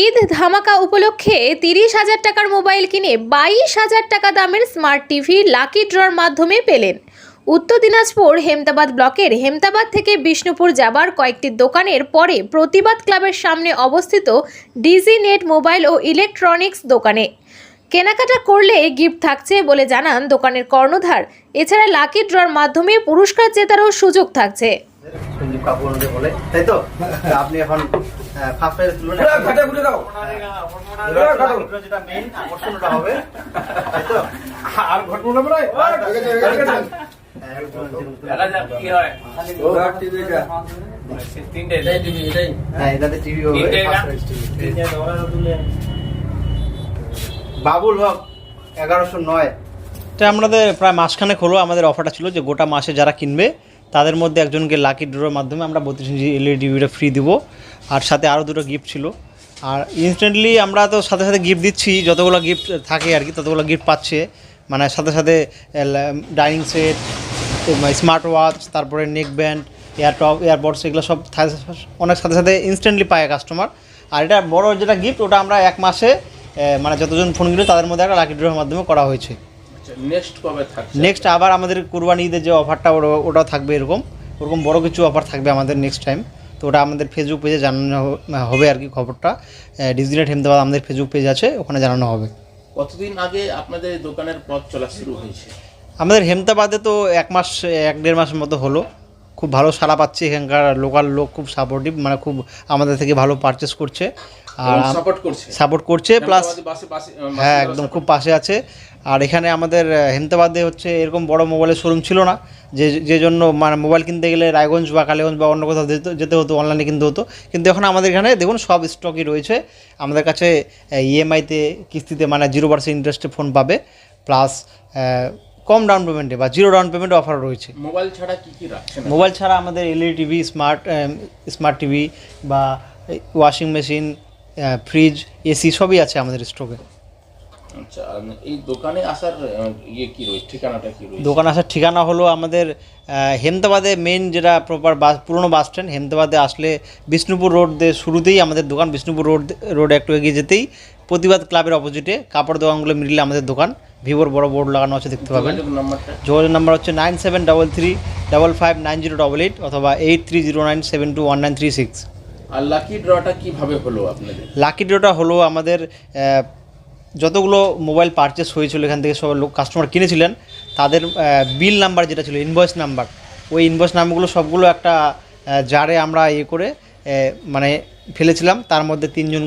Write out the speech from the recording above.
ঈদ ধামাকা উপলক্ষে তিরিশ হাজার টাকার মোবাইল কিনে বাইশ হাজার টাকা দামের স্মার্ট টিভি লাকি ড্রর মাধ্যমে পেলেন। উত্তর দিনাজপুর হেমতাবাদ ব্লকের হেমতাবাদ থেকে বিষ্ণুপুর যাবার কয়েকটি দোকানের পরে প্রতিবাদ ক্লাবের সামনে অবস্থিত ডিজি নেট মোবাইল ও ইলেকট্রনিক্স দোকানে। কেনাকাটা করলে গিফট থাকছে বলে জানান দোকানের কর্ণধার। এছাড়া লাকি ড্রর মাধ্যমে পুরস্কার জেতারও সুযোগ থাকছে। আমাদের বলে তাই তো? আপনি এখন ফার্স্ট প্রাইজ তুলুন। ঘুরে দাও। যেটা মেইন হবে তাই তো? আর না? বাবুল হক এগারোশো নয়। এটা আমাদের প্রায় মাসখানেক হলো আমাদের অফারটা ছিল যে গোটা মাসে যারা কিনবে তাদের মধ্যে একজনকে লাকি ড্রোর মাধ্যমে আমরা বত্রিশ ইঞ্চি এলইডি টিভিটা ফ্রি দিব। আর সাথে আরও দুটো গিফট ছিল। আর ইনস্ট্যান্টলি আমরা তো সাথে সাথে গিফট দিচ্ছি, যতগুলো গিফট থাকে আর কি, ততগুলো গিফট পাচ্ছে। মানে সাথে সাথে ডাইনিং সেট স্মার্ট ওয়াচ তারপরে নেক ব্যান্ড এয়ারটপ এয়ারপডস এগুলো সব অনেক সাথে সাথে ইনস্ট্যান্টলি পায় কাস্টমার আর এটা বড় যেটা গিফট ওটা আমরা এক মাসে মানে যতজন ফোন কিনবে তাদের মধ্যে একটা লাকি ড্রোর মাধ্যমে করা হয়েছে। নেক্সট কবে থাকছে? নেক্সট আবার আমাদের কুরবানি ঈদের যে অফারটা ওটা- থাকবে এরকম। ওরকম বড় কিছু অফার থাকবে আমাদের নেক্সট টাইম তো ওটা আমাদের ফেসবুক পেজে জানানো হবে আর কি খবরটা। ডিজিটাল হেমদাবাদ আমাদের ফেসবুক পেজ আছে ওখানে জানানো হবে। কতদিন আগে আপনাদের দোকানের পথ চলা শুরু হয়েছে? আমাদের হেমতাবাদে তো এক মাস এক দেড় মাসের মতো হলো। খুব ভালো সাড়া পাচ্ছি এখানকার লোকাল লোক খুব সাপোর্টিভ মানে খুব আমাদের থেকে ভালো পারচেস করছে। আর সাপোর্ট করছে। সাপোর্ট করছে প্লাস হ্যাঁ একদম খুব পাশে আছে। আর এখানে আমাদের হেমতাবাদে হচ্ছে এরকম বড় মোবাইলের শোরুম ছিল না যে যে জন্য মানে মোবাইল কিনতে গেলে রায়গঞ্জ বা কালীগঞ্জ বা অন্য কোথাও যেতে যেতে হতো অনলাইনে কিনতে হতো। কিন্তু এখন আমাদের এখানে দেখুন সব স্টকই রয়েছে। আমাদের কাছে ইএমআইতে কিস্তিতে মানে জিরো পার্সেন্ট ইন্টারেস্টে ফোন পাবে প্লাস কম ডাউন পেমেন্টে বা জিরো ডাউন পেমেন্টে অফার রয়েছে। মোবাইল ছাড়া কি কি রাখছেন মোবাইল ছাড়া আমাদের LED TV smart smart TV বা ওয়াশিং মেশিন ফ্রিজ এসি সবই আছে আমাদের স্টকে আচ্ছা এই দোকানে আসার ইয়ে কি রয়েছে ঠিকানাটা কি রয়েছে? দোকান আসার ঠিকানা হলো আমাদের আহ, হেমতাবাদে মেন যেটা প্রপার বাস পুরনো বাস স্ট্যান্ড হেমতাবাদে আসলে বিষ্ণুপুর রোড দিয়ে শুরুতেই আমাদের দোকান বিষ্ণুপুর রোড রোড একটু এগিয়ে যেতেই প্রতিবাদ ক্লাবের অপোজিটে কাপড় দোকানগুলো মিডলে আমাদের দোকান ভিভোর বড় বোর্ড লাগানো আছে দেখতে পাবেন। যোগাযোগ নাম্বার হচ্ছে nine seven double three double five nine zero double eight অথবা eight three zero nine seven two one nine three six আর লাকি ড্রটা কীভাবে হলো আপনাদের? লাকি ড্রটা হলো আমাদের যতগুলো মোবাইল পারচেস হয়েছিল, এখান থেকে সব লোক কাস্টমার কিনেছিলেন, তাদের বিল নাম্বার যেটা ছিল ইনভয়েস নাম্বার ওই ইনভয়েস নাম্বারগুলো সবগুলো একটা জারে আমরা ইয়ে করে মানে ফেলেছিলাম, তার মধ্যে তিনজনকে